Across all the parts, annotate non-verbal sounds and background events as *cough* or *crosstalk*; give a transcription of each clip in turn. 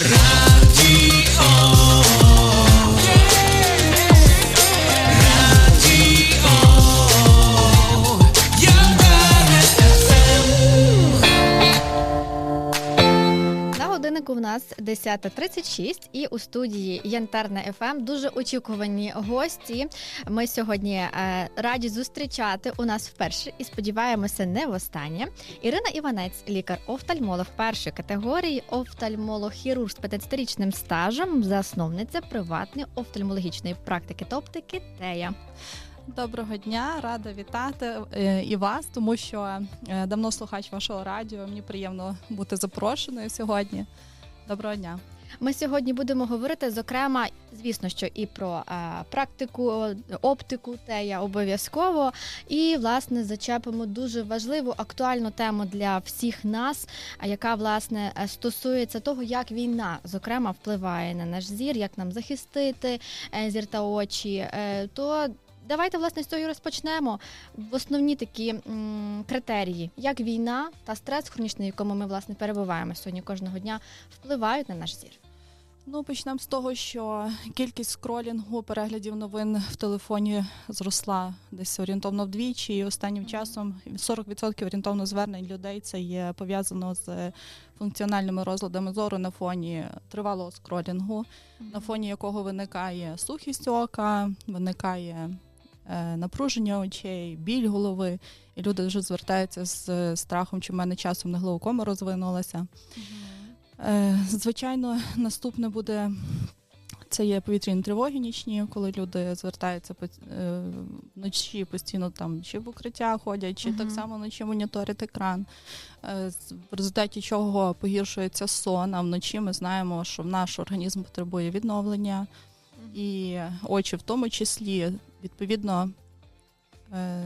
На нас 10.36 і у студії Янтарна ФМ дуже очікувані гості. Ми сьогодні е, раді зустрічати у нас вперше і сподіваємося, не востаннє. Ірина Іванець, лікар-офтальмолог першої категорії, офтальмолог-хірург з 15-річним стажем, засновниця приватної офтальмологічної практики та оптики Тея. Доброго дня, рада вітати е, і вас, тому що е, давно слухач вашого радіо. Мені приємно бути запрошеною сьогодні. Доброго дня. Ми сьогодні будемо говорити, зокрема, звісно, що і про е, практику, оптику, тея обов'язково. І власне зачепимо дуже важливу актуальну тему для всіх нас, яка власне е, стосується того, як війна зокрема впливає на наш зір, як нам захистити е, зір та очі. Е, то Давайте власне з цього і розпочнемо. В основні такі м, критерії, як війна та стрес хронічний, в якому ми власне перебуваємо сьогодні кожного дня, впливають на наш зір. Ну, почнемо з того, що кількість скролінгу переглядів новин в телефоні зросла десь орієнтовно вдвічі. І останнім часом 40% орієнтовно звернень людей це є пов'язано з функціональними розладами зору на фоні тривалого скролінгу, на фоні якого виникає сухість ока, виникає напруження очей, біль голови. І люди вже звертаються з страхом, чи в мене часом не глаукома розвинулася. Е, Звичайно, наступне буде це є повітряні тривоги нічні, коли люди звертаються е, вночі постійно там чи в укриття ходять, чи Мгм. так само вночі моніторять екран. Е, В результаті чого погіршується сон, а вночі ми знаємо, що наш організм потребує відновлення, і очі в тому числі, відповідно. е,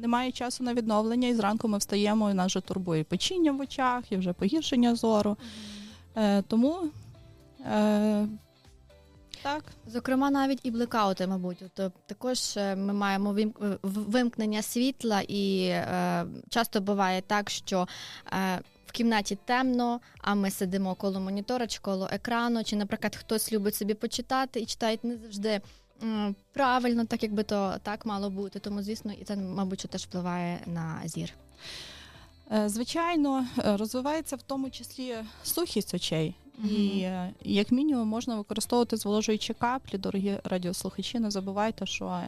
Немає часу на відновлення, і зранку ми встаємо, і нас вже турбує печіння в очах, і вже погіршення зору. Е, тому е, так, Зокрема, навіть і блекаути, мабуть. Тобто також е, ми маємо вим- е, вимкнення світла, і е, часто буває так, що е, в кімнаті темно, а ми сидимо коло монітора чи коло екрану, чи, наприклад, хтось любить собі почитати і читає не завжди. Правильно, так якби то так мало бути. Тому, звісно, і це, мабуть, теж впливає на зір. е, звичайно, е, розвивається в тому числі сухість очей. І е, як мінімум можна використовувати зволожуючі каплі. Дорогі радіослухачі, не забувайте, що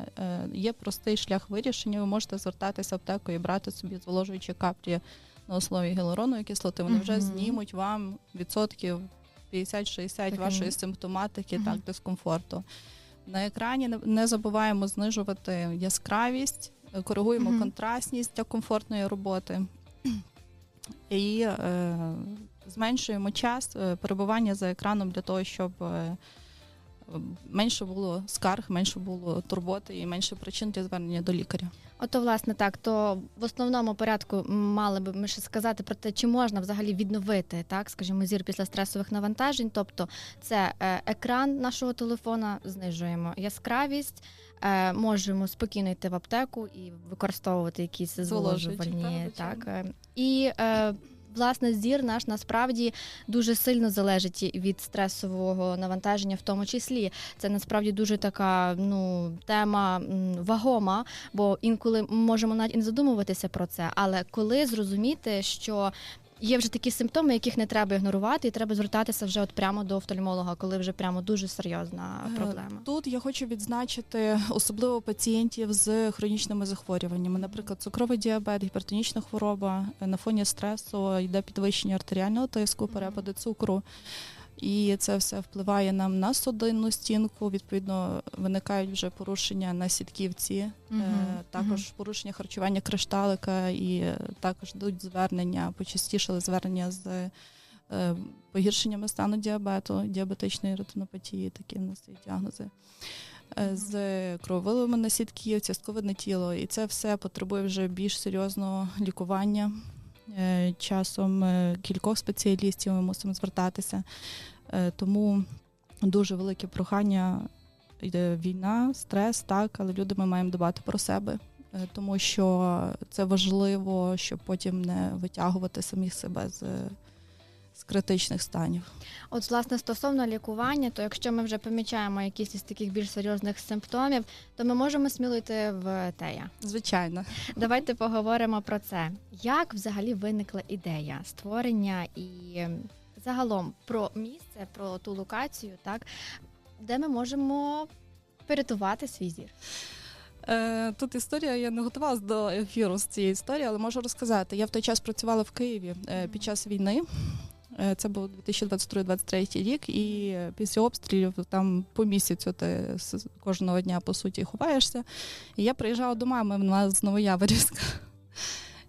є простий шлях вирішення. Ви можете звертатися в аптеку і брати собі зволожуючі каплі на основі гіалуронової кислоти. Вони вже знімуть вам відсотків 50-60 вашої симптоматики, так дискомфорту. На екрані не- забуваємо знижувати яскравість, коригуємо контрастність для комфортної роботи. І е, зменшуємо час е, перебування за екраном для того, щоб е, менше було скарг, менше було турботи і менше причин для звернення до лікаря. Ото, власне, так, то в основному порядку мали би ми ще сказати про те, чи можна взагалі відновити, так, скажімо, зір після стресових навантажень. Тобто, це е, екран нашого телефона, знижуємо яскравість, е, можемо спокійно йти в аптеку і використовувати якісь зволожувальні. так, Так, е, і е, Власне, зір наш насправді дуже сильно залежить від стресового навантаження, в тому числі. Це насправді дуже така ну тема вагома, бо інколи можемо навіть і не задумуватися про це. Але коли зрозуміти, що є вже такі симптоми, яких не треба ігнорувати, і треба звертатися вже от прямо до офтальмолога, коли вже прямо дуже серйозна Е, проблема. Тут я хочу відзначити особливо пацієнтів з хронічними захворюваннями, наприклад, цукровий діабет, гіпертонічна хвороба. Е, На фоні стресу йде підвищення артеріального тиску, перепади цукру. І це все впливає нам на судинну стінку. Відповідно, виникають вже порушення на сітківці, Мгм, е, також порушення харчування кришталика, і також йдуть звернення, почастішали звернення з е, погіршеннями стану діабету, діабетичної ретинопатії, такі в нас є діагнози. е, З крововиливами на сітківці, сковидне тіло, і це все потребує вже більш серйозного лікування. Е, Часом е, кількох спеціалістів ми мусимо звертатися. Е, Тому дуже велике прохання. Йде війна, стрес, так, але люди ми маємо дбати про себе, е, тому що це важливо, щоб потім не витягувати самих себе з, з критичних станів. От, власне, стосовно лікування, то якщо ми вже помічаємо якісь із таких більш серйозних симптомів, то ми можемо сміло йти в тея. Звичайно. Давайте поговоримо про це. Як взагалі виникла ідея створення і загалом про місце, про ту локацію, так де ми можемо порятувати свій зір? Е, Тут історія, я не готувалася до ефіру з цієї історії, але можу розказати. Я в той час працювала в Києві е, під час війни. Е, Це був 2022-2023 рік, і після обстрілів там по місяцю ти кожного дня по суті ховаєшся. І я приїжджала до мами, вона з Новояворівська.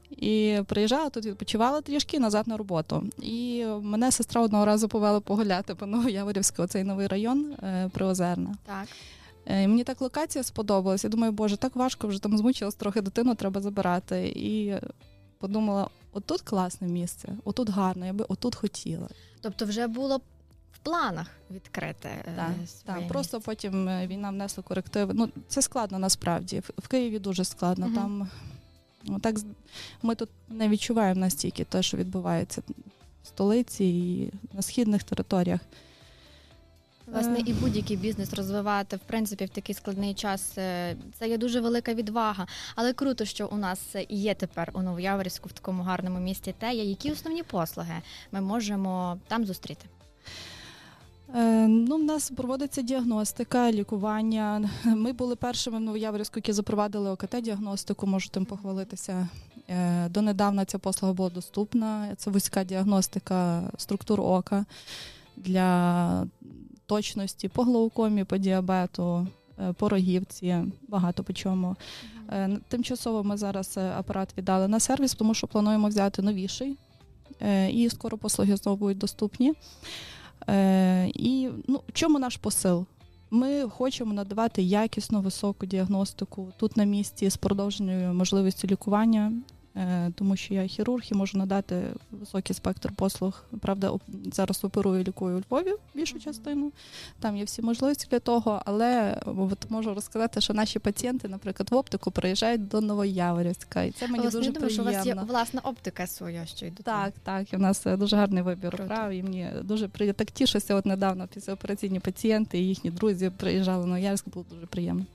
І приїжджала тут, відпочивала трішки назад на роботу. І мене сестра одного разу повела погуляти по Новояворівську, оцей новий район е, Приозерна. Так. Е, і Мені так локація сподобалась. Я думаю, боже, так важко вже там змучилась трохи дитину, треба забирати. І подумала: отут класне місце, отут гарно, я би отут хотіла. Тобто, вже було в планах відкрити е, Так, своє Так, просто потім війна внесла корективи. Ну, це складно насправді. В- Києві дуже складно. Мгм. Там ну, так з- ми тут не відчуваємо настільки те, що відбувається в столиці і на східних територіях. Власне, Е. і будь-який бізнес розвивати в принципі в такий складний час. е, Це є дуже велика відвага. Але круто, що у нас є тепер у Новояворівську в такому гарному місті тея. Які основні послуги ми можемо там зустріти? Е, Ну, в нас проводиться діагностика, лікування. Ми були першими в Новояворівську, які запровадили ОКТ-діагностику, можу тим похвалитися. Е, Донедавна ця послуга була доступна. Це вузька діагностика структур ока для точності по глаукомі, по діабету, е, по рогівці, багато по чому. Тимчасово ми зараз апарат віддали на сервіс, тому що плануємо взяти новіший. І скоро послуги знову будуть доступні. Е, І ну, в чому наш посил? Ми хочемо надавати якісну високу діагностику тут на місці з продовженою можливістю лікування, тому що я хірург і можу надати високий спектр послуг. Правда, зараз оперую лікую у Львові більшу частину. Там є всі можливості для того, але от можу розказати, що наші пацієнти, наприклад, в оптику приїжджають до Новояворівська, і це мені Власне, дуже я думаю, що у вас є власна оптика своя, що й до. Так, так, і в нас е, дуже гарний вибір прав, і мені дуже приємно. Так тішуся, от недавно післяопераційні пацієнти і їхні друзі приїжджали на Ярськ, було дуже приємно.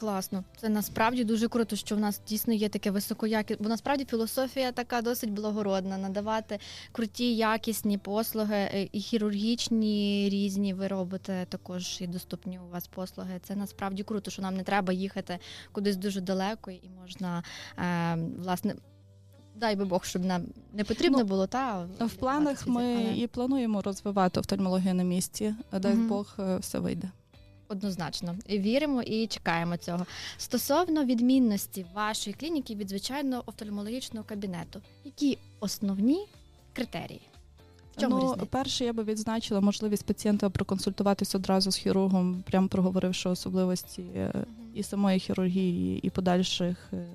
Класно. Це насправді дуже круто, що в нас дійсно є таке високоякісне, бо насправді філософія така досить благородна, надавати круті, якісні послуги е, і хірургічні різні. Ви робите також і доступні у вас послуги. Це насправді круто, що нам не треба їхати кудись дуже далеко, і можна е, власне. Дай би Бог, щоб нам не потрібно Ну, було, та В планах ми і плануємо розвивати офтальмологію на місці. Дай Мгм. Бог, е, все вийде. Однозначно віримо і чекаємо цього. Стосовно відмінності вашої клініки від звичайного офтальмологічного кабінету, які основні критерії? В чому ну, різниця? перше, я би відзначила можливість пацієнта проконсультуватися одразу з хірургом, прямо проговоривши особливості е, і самої хірургії, і подальших. е,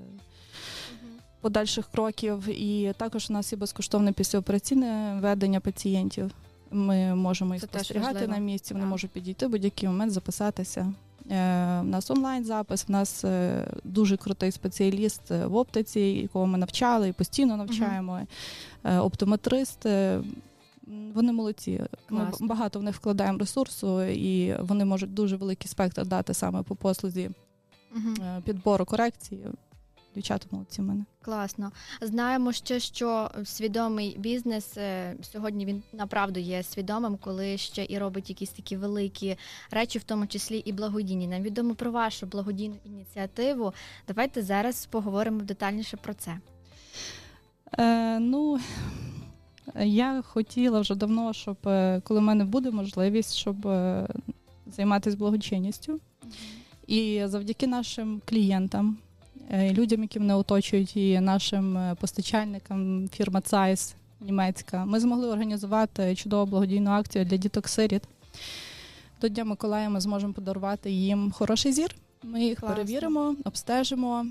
подальших кроків. І також у нас є безкоштовне післяопераційне ведення пацієнтів. Ми можемо їх спостерігати на місці, вони Так. можуть підійти в будь-який момент, записатися. У нас онлайн-запис, в нас е, дуже крутий спеціаліст е, в оптиці, якого ми навчали і постійно навчаємо. Е, Оптометрист. Вони молодці. Ми багато в них вкладаємо ресурсу, і вони можуть дуже великий спектр дати саме по послузі е, підбору корекції. Дівчата молодці в мене. Класно. Знаємо ще, що свідомий бізнес е, сьогодні він направду є свідомим, коли ще і робить якісь такі великі речі, в тому числі і благодійні. Нам відомо про вашу благодійну ініціативу. Давайте зараз поговоримо детальніше про це. Е, ну, я хотіла вже давно, щоб е, коли в мене буде можливість, щоб е, займатися благочинністю. І завдяки нашим клієнтам, людям, які мене оточують, і нашим е, постачальникам, фірма Цайс німецька, ми змогли організувати чудову благодійну акцію для діток сиріт. До Дня Миколая ми зможемо подарувати їм хороший зір. Ми їх Класно. перевіримо, обстежимо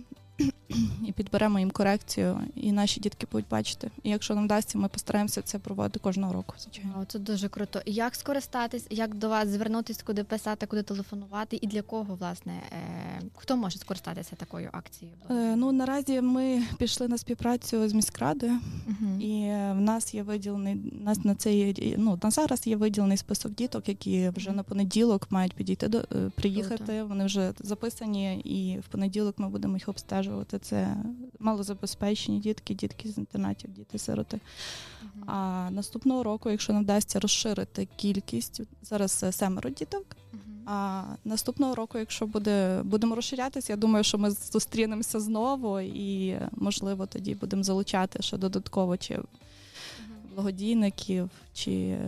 і підберемо їм корекцію, і наші дітки будуть бачити. І якщо нам вдасться, ми постараємося це проводити кожного року. Звичайно. Це дуже круто. Як скористатись, як до вас звернутися, куди писати, куди телефонувати, і для кого власне е, хто може скористатися такою акцією? Е, Ну наразі ми пішли на співпрацю з міськрадою, Мгм. і в нас є виділений нас на цей ну на зараз є виділений список діток, які вже Мгм. на понеділок мають підійти до е, приїхати. Вони вже записані, і в понеділок ми будемо їх обстежувати. Це малозабезпечені дітки, дітки з інтернатів, діти сироти. Мгм. А наступного року, якщо нам вдасться розширити кількість, зараз е, семеро діток. А наступного року, якщо буде будемо розширятися, я думаю, що ми зустрінемося знову, і можливо тоді будемо залучати ще додатково чи благодійників, чи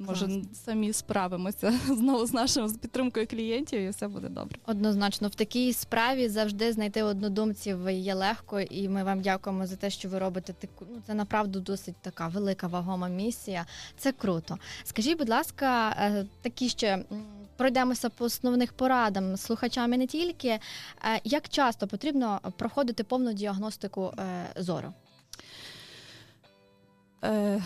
може самі справимося *laughs* знову з нашим з підтримкою клієнтів, і все буде добре. Однозначно, в такій справі завжди знайти однодумців є легко, і ми вам дякуємо за те, що ви робите таку. Ну це направду досить така велика вагома місія. Це круто. Скажіть, будь ласка, е, такі ще. Пройдемося по основних порадам слухачам і не тільки. Е, Як часто потрібно проходити повну діагностику е, зору? Е,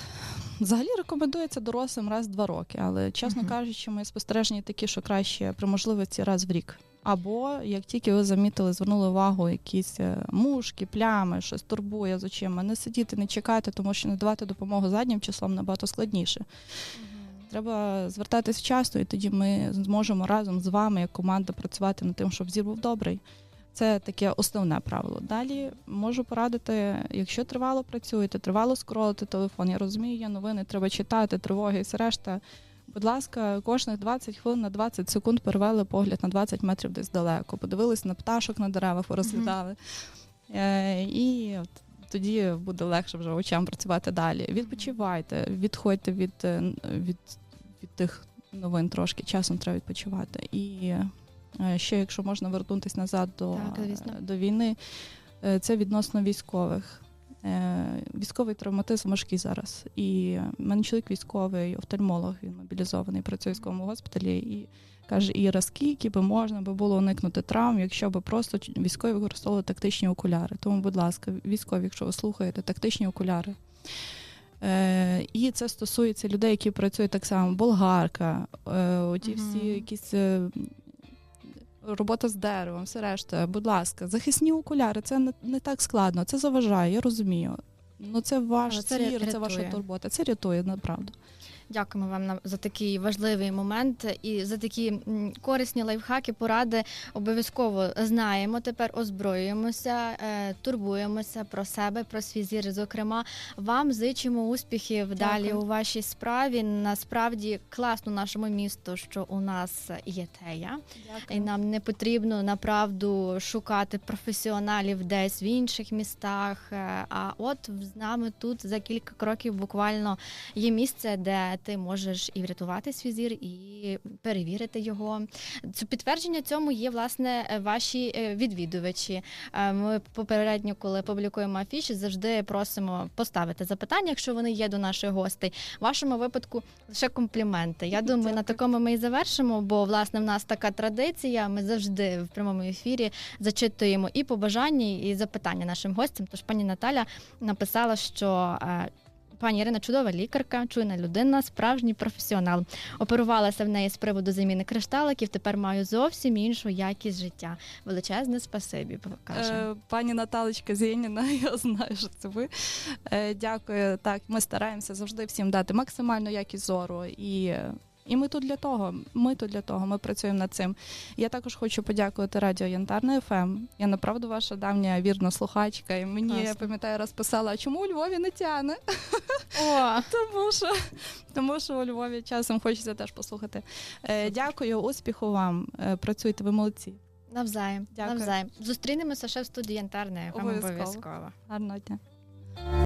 взагалі рекомендується дорослим раз в два роки, але чесно Мгм. кажучи, ми спостережені такі, що краще при можливості раз в рік. Або як тільки ви замітили, звернули увагу якісь е, мушки, плями, щось турбує з очима, не сидіти, не чекати, тому що надавати допомогу заднім числом набагато складніше. Треба звертатись вчасно, і тоді ми зможемо разом з вами, як команда, працювати над тим, щоб зір був добрий. Це таке основне правило. Далі можу порадити, якщо тривало працюєте, тривало скролити телефон. Я розумію, є новини, треба читати, тривоги і все решта. Будь ласка, кожних 20 хвилин на 20 секунд перевели погляд на 20 метрів десь далеко, подивились на пташок на деревах, порозглядали. Е, і от тоді буде легше вже очам працювати далі. Відпочивайте, відходьте від, е, від, від тих новин трошки. Часом треба відпочивати. І ще, якщо можна вернутися назад до, Так, е, до війни, е, це відносно військових. Е, Військовий травматизм важкий зараз. І в мене чоловік військовий, офтальмолог, він мобілізований, працює в військовому госпіталі і каже, Іра, скільки би можна би було уникнути травм, якщо би просто військові використовували тактичні окуляри. Тому, будь ласка, військові, якщо ви слухаєте, тактичні окуляри. Е, і це стосується людей, які працюють так само, болгарка, е, оті всі якісь. Робота з деревом, все решта, будь ласка, захисні окуляри, це не, не так складно, це заважає, я розумію. Ну це ваш Але це цір, рятує. це ваша турбота. Це рятує, направду. Дякуємо вам за такий важливий момент і за такі корисні лайфхаки, поради. Обов'язково знаємо. Тепер озброюємося, е, турбуємося про себе, про свій зір. Зокрема, вам зичимо успіхів далі Дякую. у вашій справі. Насправді класно нашому місту, що у нас є тея. І нам не потрібно направду шукати професіоналів десь в інших містах. е, А от з нами тут за кілька кроків буквально є місце, де ти можеш і врятувати свій зір, і перевірити його. Це підтвердження цьому є власне е, ваші е, відвідувачі. Е, Ми попередньо, коли публікуємо афіші, завжди просимо поставити запитання, якщо вони є до наших гостей. В вашому випадку лише компліменти. Я *laughs* думаю, на такому ми і завершимо, бо власне в нас така традиція. Ми завжди в прямому ефірі зачитуємо і побажання, і запитання нашим гостям. Тож пані Наталя написала, що. Пані Ірина чудова лікарка, чуйна людина, справжній професіонал. Оперувалася в неї з приводу заміни кришталиків. Тепер маю зовсім іншу якість життя. Величезне спасибі. Каже. Е, Пані Наталочка Зєніна, *laughs* я знаю, що це ви. Е, Дякую. Так, ми стараємося завжди всім дати максимальну якість зору. І, і ми тут для того. Ми тут для того. Ми працюємо над цим. Я також хочу подякувати радіо Янтарна ФМ. Я направду ваша давня вірна слухачка. І мені я пам'ятаю, раз писала, а чому у Львові не тяне? О, *laughs* Тому що, тому що у Львові часом хочеться теж послухати. Е, Дякую, успіху вам. Е, Працюйте, ви молодці. навзаєм, Дякую. навзаєм. Зустрінемося ще в студії Янтарне. Обов'язково. обов'язково. Гарного дня.